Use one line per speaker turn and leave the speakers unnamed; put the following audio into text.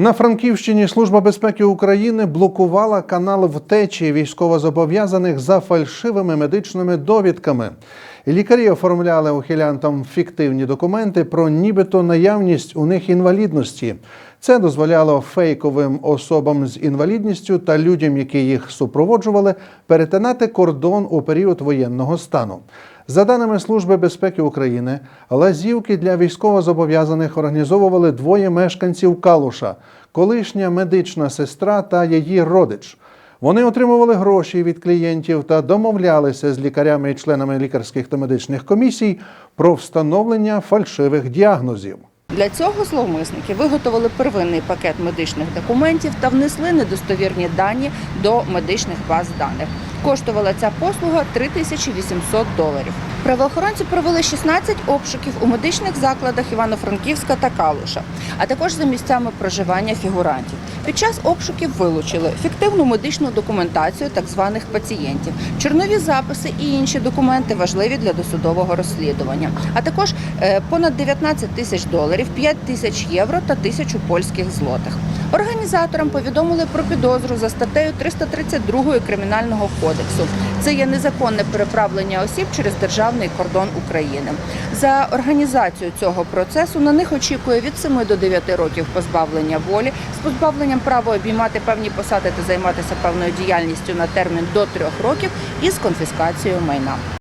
На Франківщині Служба безпеки України блокувала канал втечі військовозобов'язаних за фальшивими медичними довідками. Лікарі оформляли ухилянтам фіктивні документи про нібито наявність у них інвалідності. Це дозволяло фейковим особам з інвалідністю та людям, які їх супроводжували, перетинати кордон у період воєнного стану. За даними Служби безпеки України, лазівки для військовозобов'язаних організовували двоє мешканців Калуша, колишня медична сестра та її родич. Вони отримували гроші від клієнтів та домовлялися з лікарями і членами лікарських та медичних комісій про встановлення фальшивих діагнозів.
Для цього зловмисники виготовили первинний пакет медичних документів та внесли недостовірні дані до медичних баз даних. Коштувала ця послуга 3800 доларів. Правоохоронці провели 16 обшуків у медичних закладах Івано-Франківська та Калуша, а також за місцями проживання фігурантів. Під час обшуків вилучили фіктивну медичну документацію так званих пацієнтів, чорнові записи і інші документи важливі для досудового розслідування, а також е, понад 19 тисяч доларів, 5 тисяч євро та тисячу польських злотих. Організаторам повідомили про підозру за статтею 332 Кримінального кодексу. Це є незаконне переправлення осіб через державний кордон України. За організацію цього процесу на них очікує від 7 до 9 років позбавлення волі з позбавленням права обіймати певні посади та займатися певною діяльністю на термін до 3 років і з конфіскацією майна.